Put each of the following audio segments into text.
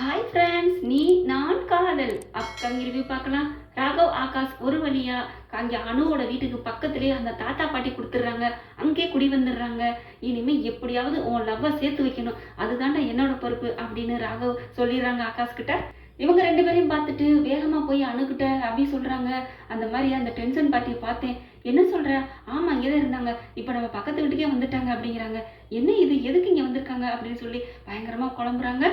Hi friends நீ நான் காதல். அப்கமிங் ரிவ்யூ பார்க்கலாம். ராகவ் ஆகாஷ் ஒரு வழியா அங்கே அணுவோட வீட்டுக்கு பக்கத்துலேயே அந்த தாத்தா பாட்டி கொடுத்துட்றாங்க. அங்கே குடி வந்துடுறாங்க. இனிமே எப்படியாவது உன் லவ்வை சேர்த்து வைக்கணும். அதுதான்டா என்னோட பொறுப்பு அப்படின்னு ராகவ் சொல்லிடுறாங்க ஆகாஷ் கிட்ட. இவங்க ரெண்டு பேரையும் பார்த்துட்டு வேகமாக போய் அணுகிட்ட அப்படி சொல்கிறாங்க அந்த மாதிரி அந்த டென்ஷன் பார்ட்டியை பார்த்தேன். என்ன சொல்கிற ஆமாம் இங்கே தான் இருந்தாங்க. இப்போ நம்ம பக்கத்து வீட்டுக்கே வந்துட்டாங்க அப்படிங்கிறாங்க. என்ன இது? எதுக்கு இங்கே வந்திருக்காங்க? அப்படின்னு சொல்லி பயங்கரமாக குழம்புறாங்க.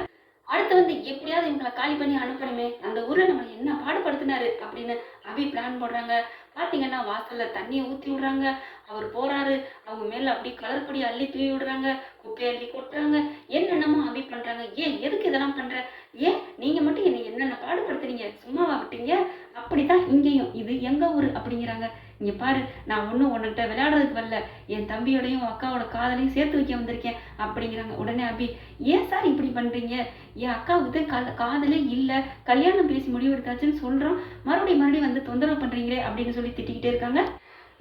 அடுத்து வந்து எப்படியாவது இவங்களை காலி பண்ணி அனுப்பணுமே. அந்த ஊரில் நம்மளை என்ன பாடுபடுத்தினாரு அப்படின்னு அபி பிளான் போடுறாங்க. பார்த்தீங்கன்னா வாசலில் தண்ணியை ஊற்றி விடுறாங்க. அவர் போகிறாரு அவங்க மேலே அப்படி கலர் பொடி அள்ளி தூவி விடுறாங்க. குப்பையை அள்ளி கொட்டுறாங்க. என்னென்னமோ அபி பண்ணுறாங்க ஏன் எதுக்கு இதெல்லாம் பண்ணுற ஏன் நீங்கள் மட்டும் என்னை என்னென்ன பாடுபடுத்துறீங்க? சும்மாவா விட்டீங்க? அப்படிதான் இங்கேயும். இது எங்கள் ஊர் அப்படிங்கிறாங்க. இங்கே பாரு நான் ஒன்றும் உன்கிட்ட விளையாடுறதுக்கு வரல. என் தம்பியோடையும் அக்காவோட காதலையும் சேர்த்து வைக்க வந்திருக்கேன் அப்படிங்கிறாங்க. உடனே அபி ஏன் சார் இப்படி பண்ணுறீங்க என் அக்காவுக்கு தான் காதலே இல்லை. கல்யாணம் பேசி முடிவெடுத்தாச்சுன்னு சொல்கிறோம் மறுபடியும் மறுபடியும் வந்து தொந்தரவு பண்ணுறீங்களே அப்படின்னு சொல்லி திட்டிக்கிட்டே இருக்காங்க.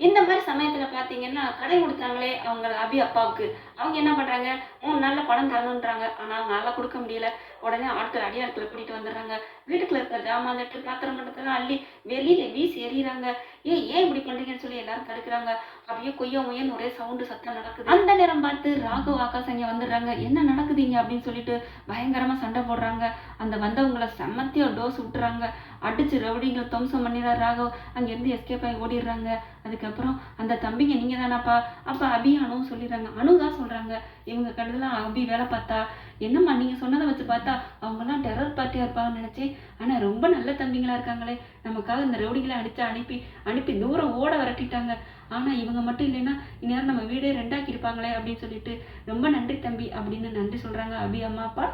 இந்த மாதிரி சமயத்தில் பார்த்தீங்கன்னா கடை கொடுத்தாங்களே அவங்க அபி அப்பாவுக்கு. அவங்க என்ன பண்ணுறாங்க உன் நல்ல பணம் தரணுன்றாங்க ஆனால் அவங்களால கொடுக்க முடியல. உடனே ஆட்கள் அடியாட்களை கூட்டிகிட்டு வந்துடுறாங்க. வீட்டுக்குள்ள இருக்கிற ஜாமான் லெட்டர் பாத்திரம் பண்ணுறதுலாம் அள்ளி வெளியில் வீசி எறிகிறாங்க ஏன் ஏன் இப்படி பண்ணுறீங்கன்னு சொல்லி எல்லாரும் தடுக்கிறாங்க. அப்படியே கொய்யா முயன் ஒரே சவுண்டு சத்தம் நடக்குது. அந்த நேரம் பார்த்து ராகவ் ஆகாஷ் அங்கே வந்துடுறாங்க. என்ன நடக்குதுங்க? அப்படின்னு சொல்லிட்டு பயங்கரமாக சண்டை போடுறாங்க. அந்த வந்தவங்களை செம்மத்தியா டோஸ் விட்டுறாங்க. அடிச்சு ரவுடிங்களை துவம்சம் பண்ணிடுறாரு ராகவ். அங்கேருந்து எஸ்கேப் ஆகி ஓடிடுறாங்க. அதுக்கப்புறம் அந்த தம்பிங்க நீங்கள் தானாப்பா அப்போ அபி அணுவும் சொல்லிடுறாங்க. அணு தான் சொல்கிறாங்க இவங்க கண்டதெல்லாம் அபி வேலை பார்த்தா என்னம்மா நீங்கள் சொன்னதை வச்சு பார்த்தா அவங்கெல்லாம் டெரர் பார்ட்டியாக இருப்பாங்கன்னு நினச்சேன். ஆனால் ரொம்ப நல்ல தம்பிங்களா இருக்காங்களே. நமக்காக இந்த ரவுடிகளை அடித்து அனுப்பி அனுப்பி தூரம் ஓட விரட்டிட்டாங்க. ஆனால் இவங்க மட்டும் இல்லைன்னா இந்நேரம் நம்ம வீடே ரெண்டாக்கி இருப்பாங்களே அப்படின்னு சொல்லிட்டு ரொம்ப நன்றி தம்பி அப்படின்னு நன்றி சொல்கிறாங்க அபி அம்மா அப்பா.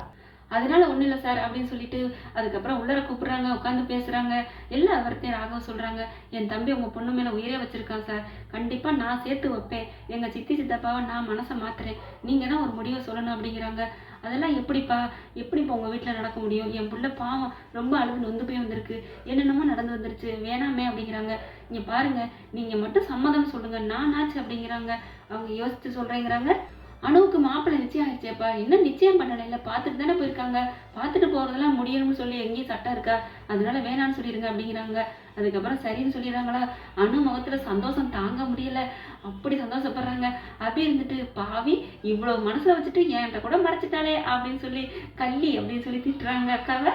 அதனால ஒன்றும் இல்லை சார் அப்படின்னு சொல்லிட்டு அதுக்கப்புறம் உள்ளர கூப்பிடுறாங்க உட்காந்து பேசுகிறாங்க எல்லா வார்த்தையும் ராகவ சொல்கிறாங்க என் தம்பி உங்கள் பொண்ணு மேலே உயிரே வச்சுருக்கான் சார். கண்டிப்பாக நான் சேர்த்து வைப்பேன். எங்கள் சித்தி சித்தப்பாவை நான் மனசை மாத்துறேன். நீங்கள் தான் ஒரு முடிவை சொல்லணும் அப்படிங்கிறாங்க. அதெல்லாம் எப்படிப்பா? எப்படிப்பா உங்கள் வீட்டில் நடக்க முடியும்? என் பிள்ளை பாவம் ரொம்ப அழுது நொந்து போய் வந்திருக்கு. என்னென்னமோ நடந்து வந்துருச்சு. வேணாமே அப்படிங்கிறாங்க. இங்கே பாருங்க நீங்கள் மட்டும் சம்மதம் சொல்லுங்கள் நான் ஆச்சு அப்படிங்கிறாங்க. அவங்க யோசித்து சொல்கிறேங்கிறாங்க அணுவுக்கு மாப்பிள்ளை நிச்சயம் ஆயிடுச்சேப்பா. இன்னும் நிச்சயம் பண்ணலை? இல்லை பார்த்துட்டு தானே போயிருக்காங்க. பார்த்துட்டு போகிறதெல்லாம் முடியணும்னு சொல்லி எங்கேயும் சட்டம் இருக்கா? அதனால வேணான்னு சொல்லிடுங்க அப்படிங்கிறாங்க. அதுக்கப்புறம் சரின்னு சொல்லிடுறாங்களா? அணு முகத்தில் சந்தோஷம் தாங்க முடியல. அப்படி சந்தோஷப்படுறாங்க. அப்படி இருந்துட்டு பாவி இவ்வளோ மனசில் வச்சுட்டு என்கிட்ட கூட மறைச்சிட்டாளே அப்படின்னு சொல்லி கள்ளி அப்படின்னு சொல்லி திட்டுறாங்க அக்காவை.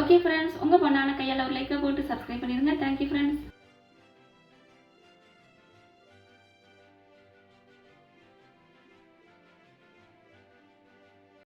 ஓகே ஃப்ரெண்ட்ஸ் உங்கள் பொண்ணான கையால் ஒரு லைக்கை போட்டு சப்ஸ்கிரைப் பண்ணிடுங்க. Thank you friends